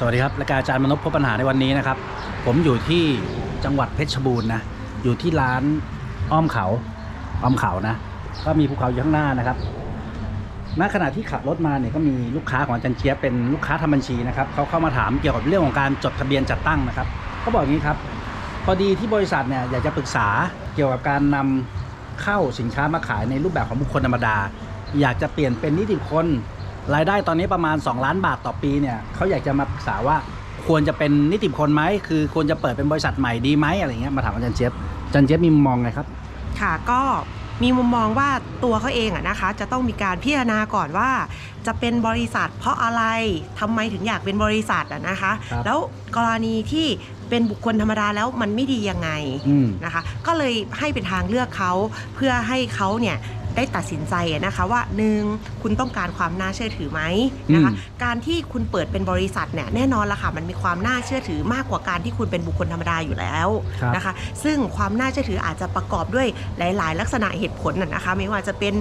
สวัสดีครับรายการอาจารย์มนพพบปัญหาในวันนี้นะครับ ผมอยู่ที่จังหวัดเพชรบูรณ์นะอยู่ที่ร้านอ้อมเขาอ้อมเขานะ ก็มีภูเขาอยู่ข้างหน้านะครับณขณะที่ขับรถมาเนี่ยก็มีลูกค้าของอาจารย์เจี๊ยบเป็นลูกค้าทำบัญชีนะครับเขาเข้ามาถามเกี่ยวกับเรื่องของการจดทะเบียนจัดตั้งนะครับเขาบอกอย่างนี้ครับพอดีที่บริษัทเนี่ยอยากจะปรึกษาเกี่ยวกับการนำเข้าสินค้ามาขายในรูปแบบของบุคคลธรรมดา อยากจะเปลี่ยนเป็นนิติบุคคล รายได้ตอนนี้ประมาณ 2 ล้านบาทต่อปีเนี่ยเขาอยากจะมาปรึกษาว่าควรจะเป็นนิติบุคคลไหมคือควรจะเปิดเป็นบริษัทใหม่ดีไหมอะไรเงี้ยมาถามอาจารย์เจี๊ยบอาจารย์เจี๊ยบมีมุมมองไงครับ ค่ะก็มีมุมมองว่าตัวเขาเองอะนะคะ จะต้องมีการพิจารณาก่อนว่า จะเป็นบริษัทเพราะอะไรทำไมถึงอยากเป็นบริษัทอะนะคะครับแล้วกรณีที่เป็นบุคคลธรรมดาแล้วมันไม่ดียังไงอืมนะคะ ก็เลยให้เป็นทางเลือกเขาเพื่อให้เขาเนี่ย ได้ตัดสินใจอะนะคะว่าหนึ่งคุณต้องการความน่าเชื่อถือไหมนะคะอืมการที่คุณเปิดเป็นบริษัทเนี่ยแน่นอนละค่ะมันมีความน่าเชื่อถือมากกว่าการที่คุณเป็นบุคคลธรรมดาอยู่แล้วครับนะคะ ซึ่งความน่าเชื่อถืออาจจะประกอบด้วยหลาย ๆ ลักษณะเหตุผลนะนะคะ ไม่ว่าจะเป็น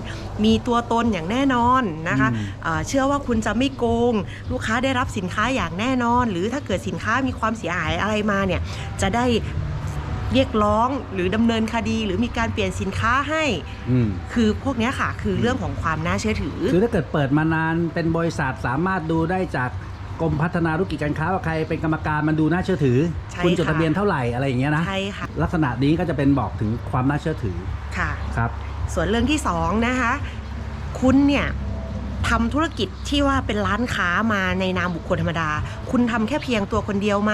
มีตัวตนอย่างแน่นอนนะคะอืมเอ่อเชื่อว่าคุณจะไม่โกง ลูกค้าได้รับสินค้าอย่างแน่นอน หรือถ้าเกิดสินค้ามีความเสียหายอะไรมาเนี่ยจะได้ เรียกร้องหรือดำเนินคดี หรือมีการเปลี่ยนสินค้าให้ อืม คือพวกเนี้ยค่ะ คือเรื่องของความน่าเชื่อถือ คือถ้าเกิดเปิดมานานเป็นบริษัทสามารถดูได้จากกรมพัฒนาธุรกิจการค้าว่าใครเป็นกรรมการมันดูน่าเชื่อถือ ใช่คุณจดค่ะ ทะเบียนเท่าไหร่อะไรอย่างเงี้ยนะ ใช่ค่ะลักษณะนี้ก็จะเป็นบอกถึงความน่าเชื่อถือค่ะ ครับ ส่วนเรื่องที่สองนะคะ คุณเนี่ย ทำธุรกิจที่ว่าเป็นร้านค้ามาในนามบุคคลธรรมดา คุณทำแค่เพียงตัวคนเดียวไหม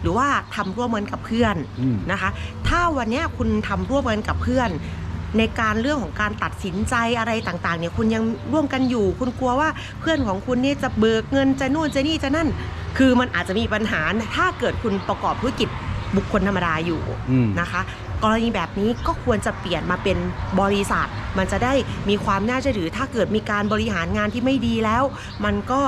หรือว่าทำร่วมกันกับเพื่อนอืมนะคะ ถ้าวันเนี้ยคุณทำร่วมกันกับเพื่อน ในการเรื่องของการตัดสินใจอะไรต่างๆ เนี่ยคุณยังร่วมกันอยู่ คุณกลัวว่าเพื่อนของคุณเนี่ยจะเบิกเงินจะนู่นจะนี่จะนั่น คือมันอาจจะมีปัญหาถ้าเกิดคุณประกอบธุรกิจบุคคลธรรมดาอยู่อืมนะคะ กรณีแบบนี้ก็ควรจะเปลี่ยนมาเป็นบริษัท มันจะได้มีความน่าเชื่อถือ ถ้าเกิดมีการบริหารงานที่ไม่ดีแล้ว มันก็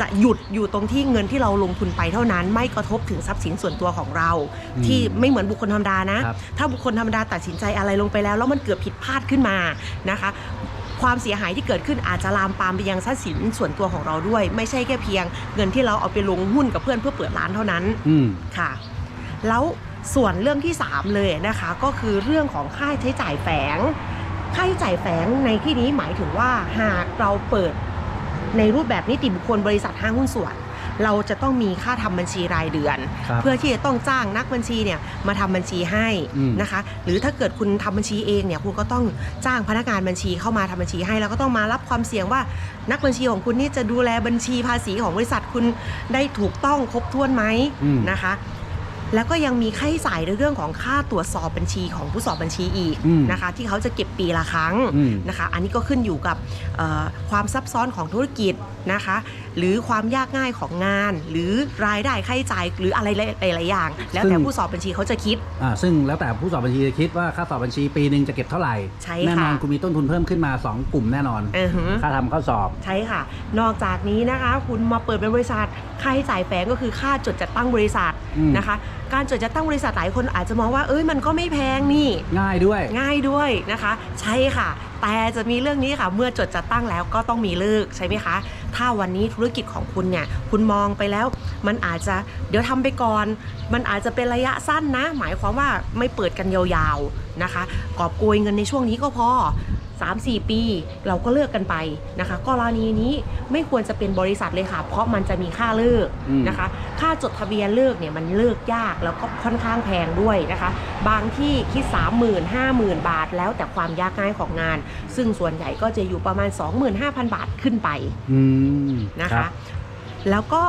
จะหยุดอยู่ตรงที่เงินที่เราลงทุนไปเท่านั้น ไม่กระทบถึงทรัพย์สินส่วนตัวของเราอืมที่ไม่เหมือนบุคคลธรรมดานะครับถ้าบุคคลธรรมดาตัดสินใจอะไรลงไปแล้ว แล้วมันเกิดผิดพลาดขึ้นมานะคะความเสียหายที่เกิดขึ้นอาจจะลามปามไปยังทรัพย์สินส่วนตัวของเราด้วย ไม่ใช่แค่เพียง เงินที่เราเอาไปลงหุ้นกับเพื่อนเพื่อเปิดร้านเท่านั้นอืมค่ะ แล้ว ส่วนเรื่องที่ 3 เลยนะคะ ก็คือเรื่องของค่าใช้จ่ายแฝง ค่าใช้จ่ายแฝงในที่นี้หมายถึงว่าหากเราเปิดในรูปแบบนิติบุคคลบริษัทห้างหุ้นส่วน เราจะต้องมีค่าทำบัญชีรายเดือนครับเพื่อที่จะต้องจ้างนักบัญชีเนี่ยมาทำบัญชีให้อืมนะคะ หรือถ้าเกิดคุณทำบัญชีเองเนี่ยคุณก็ต้องจ้างพนักงานบัญชีเข้ามาทำบัญชีให้ แล้วก็ต้องมารับความเสี่ยงว่านักบัญชีของคุณนี่จะดูแลบัญชีภาษีของบริษัทคุณได้ถูกต้องครบถ้วนไหมอืมนะคะ แล้วก็ยังมีค่าใช้จ่ายในเรื่องของค่าตรวจสอบบัญชีของผู้สอบบัญชีอีกอืมนะคะ ที่เขาจะเก็บปีละครั้งอืมนะคะ อันนี้ก็ขึ้นอยู่กับเอ่อความซับซ้อนของธุรกิจนะคะ หรือความยากง่ายของงาน หรือรายได้ค่าใช้จ่ายหรืออะไรหลายๆอย่าง แล้วแต่ซึ่งผู้สอบบัญชีเขาจะคิดอ่าซึ่งแล้วแต่ผู้สอบบัญชีจะคิดว่าค่าสอบบัญชีปีหนึ่งจะเก็บเท่าไหร่ใช่แน่นอนค่ะคุณมีต้นทุนเพิ่มขึ้นมา 2 กลุ่มแน่นอนอือหือค่าทำข้อสอบใช่ค่ะ นอกจากนี้นะคะ คุณมาเปิดเป็นบริษัท ค่าใช้จ่ายแฝงก็คือค่าจดจัดตั้งบริษัทอืมนะคะ การจดจัดตั้งบริษัทหลายคนอาจจะมองว่าเอ้ยมันก็ไม่แพงนี่ ง่ายด้วย ง่ายด้วยนะคะ ใช่ค่ะ แต่จะมีเรื่องนี้ค่ะ เมื่อจดจัดตั้งแล้วก็ต้องมีเลิกใช่ไหมคะ ถ้าวันนี้ธุรกิจของคุณเนี่ยคุณมองไปแล้ว มันอาจจะเดี๋ยวทำไปก่อน มันอาจจะเป็นระยะสั้นนะ หมายความว่าไม่เปิดกันยาวๆนะคะกอบโกยเงินในช่วงนี้ก็พอ 3-4 ปี เราก็เลิกกันไปนะคะ กรณีนี้ไม่ควรจะเป็นบริษัทเลยค่ะ เพราะมันจะมีค่าเลิกอืมนะคะ ค่าจดทะเบียนเลิกเนี่ยมันเลิกยากแล้วก็ค่อนข้างแพงด้วยนะคะ บางที่คิด 30,000 50,000 บาท แล้วแต่ความยากง่ายของงาน ซึ่งส่วนใหญ่ก็จะอยู่ประมาณ 25,000 บาทขึ้นไป嗯อืมนะรัคะบแล้วก็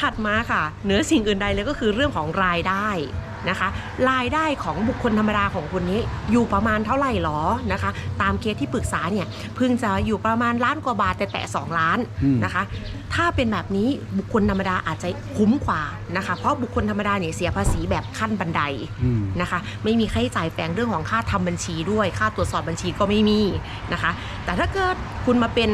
ถัดมาค่ะเหนือสิ่งอื่นใดเลยก็คือเรื่องของรายได้ นะคะรายได้ของบุคคลธรรมดาของคนนี้อยู่ประมาณเท่าไหร่หรอนะคะ ตามเคสที่ปรึกษาเนี่ยเพิ่งจะอยู่ประมาณล้านกว่าบาทแต่แตะ2ล้านอืมนะคะ ถ้าเป็นแบบนี้บุคคลธรรมดาอาจจะคุ้มกว่านะคะ เพราะบุคคลธรรมดาเนี่ยเสียภาษีแบบขั้นบันไดอืมนะคะ ไม่มีค่าใช้จ่ายแฝงเรื่องของค่าทำบัญชีด้วย ค่าตรวจสอบบัญชีก็ไม่มีนะคะ แต่ถ้าเกิดคุณมาเป็น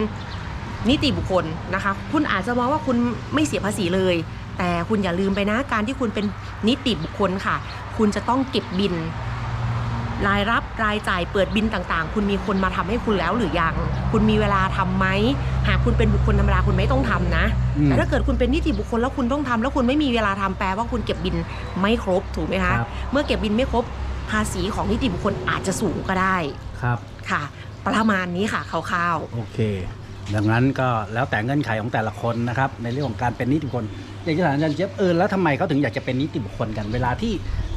นิติบุคคลนะคะ คุณอาจจะมองว่าคุณไม่เสียภาษีเลย แต่คุณอย่าลืมไปนะการที่คุณเป็นนิติบุคคลค่ะ คุณจะต้องเก็บบิน รายรับรายจ่ายเปิดบินต่างๆ คุณมีคนมาทำให้คุณแล้วหรือยัง คุณมีเวลาทำไหมหากคุณเป็นบุคคลธรรมดาคุณไม่ต้องทำนะอืมแต่ถ้าเกิดคุณเป็นนิติบุคคลแล้วคุณต้องทำแล้วคุณไม่มีเวลาทำแปลว่าคุณเก็บบินไม่ครบถูกไหมคะครับเมื่อเก็บบินไม่ครบภาษีของนิติบุคคลอาจจะสูงก็ได้ครับค่ะ ประมาณนี้ค่ะคร่าวโอเค ดังนั้นก็แล้วแต่เงื่อนไขของแต่ละคนนะครับ ในเรื่องของการเป็นนิติบุคคลอยากจะถามอาจารย์เจี๊ยบเออแล้วทำไมเขาถึงอยากจะเป็นนิติบุคคลกันเวลาที่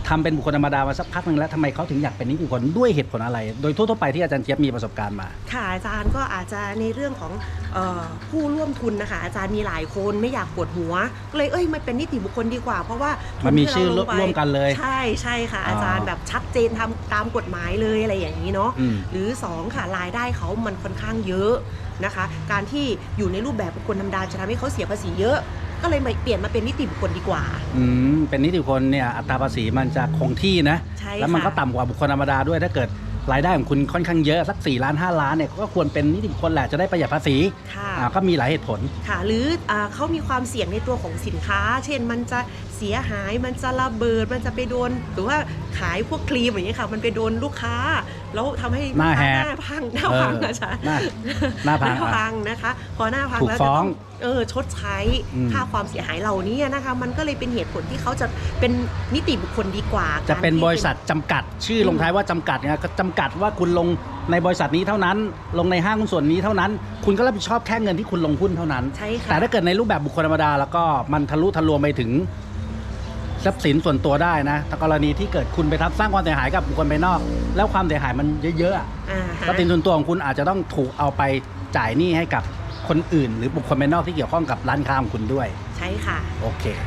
ทำเป็นบุคคลธรรมดามาสักพักหนึ่งแล้วทำไมเขาถึงอยากเป็นนิติบุคคลด้วยเหตุผลอะไร โดยทั่วๆไปที่อาจารย์เจี๊ยบมีประสบการณ์มาๆค่ะอาจารย์ก็อาจจะในเรื่องของเออผู้ร่วมทุนนะคะ อาจารย์มีหลายคนไม่อยากปวดหัวก็เลยเอ้ยมาเป็นนิติบุคคลดีกว่า เพราะว่ามันมีชื่อทุที่เาลงไปร่วมกันเลย ใช่ใช่ค่ะอ๋อออาจารย์แบบชัดเจนทำตามกฎหมายเลยอะไรอย่างนี้เนาะ อืม หรือ2ค่ะรายได้เขามันค่อนข้างเยอะนะคะ การที่อยู่ในรูปแบบบุคคลธรรมดาจะทำให้เขาเสียภาษีเยอะก็เลยมาเปลี่ยนมาเป็นนิติบุคคลดีกว่า อืมเป็นนิติบุคคลเนี่ยอัตราภาษีมันจะคงที่นะ ใช่แล้วมันก็ค่ะ ต่ำกว่าบุคคลธรรมดาด้วยถ้าเกิดรายได้ของคุณค่อนข้างเยอะสัก4ล้าน5ล้านเนี่ยก็ควรเป็นนิติบุคคลแหละจะได้ประหยัดภาษีค่ะ อ่าก็มีหลายเหตุผล ค่ะ หรืออาเขามีความเสี่ยงในตัวของสินค้า เช่นมันจะเสียหายมันจะระเบิดมันจะไปโดน หรือว่าขายพวกครีมอย่างเงี้ยค่ะ มันไปโดนลูกค้า แล้วทำให้หน้าแหกหน้าพังหน้าพังนะจ๊ะหน้าหน้าพังหน้าอะพังนะคะ พอหน้าพังถูกแล้วฟ้จะองต้องเออชดใช้อืมค่าความเสียหายเหล่านี้นะคะ มันก็เลยเป็นเหตุผลที่เขาจะเป็นนิติบุคคลดีกว่า จะเป็นการที่บริษัทจำกัด ชื่อลงท้ายว่าจำกัดเนี่ยก็จำกัดว่าคุณลงในบริษัทนี้เท่านั้น ลงในห้างหุ้นส่วนนี้เท่านั้น คุณก็รับผิดชอบแค่เงินที่คุณลงหุ้นเท่านั้นใช่ค่ะแต่ถ้าเกิดในรูปแบบบุคคลธรรมดาแล้วก็มันทะลุทะลวงไปถึง ทรัพย์สินส่วนตัวได้นะแต่กรณีที่เกิดคุณไปทับสร้างความเสียหายกับบุคคลภายนอก แล้วความเสียหายมันเยอะๆอะอ่าฮะทรัพย์สินส่วนตัวของคุณอาจจะต้องถูกเอาไปจ่ายหนี้ให้กับคนอื่น หรือบุคคลภายนอกที่เกี่ยวข้องกับร้านค้าของคุณด้วย ใช่ค่ะ โอเค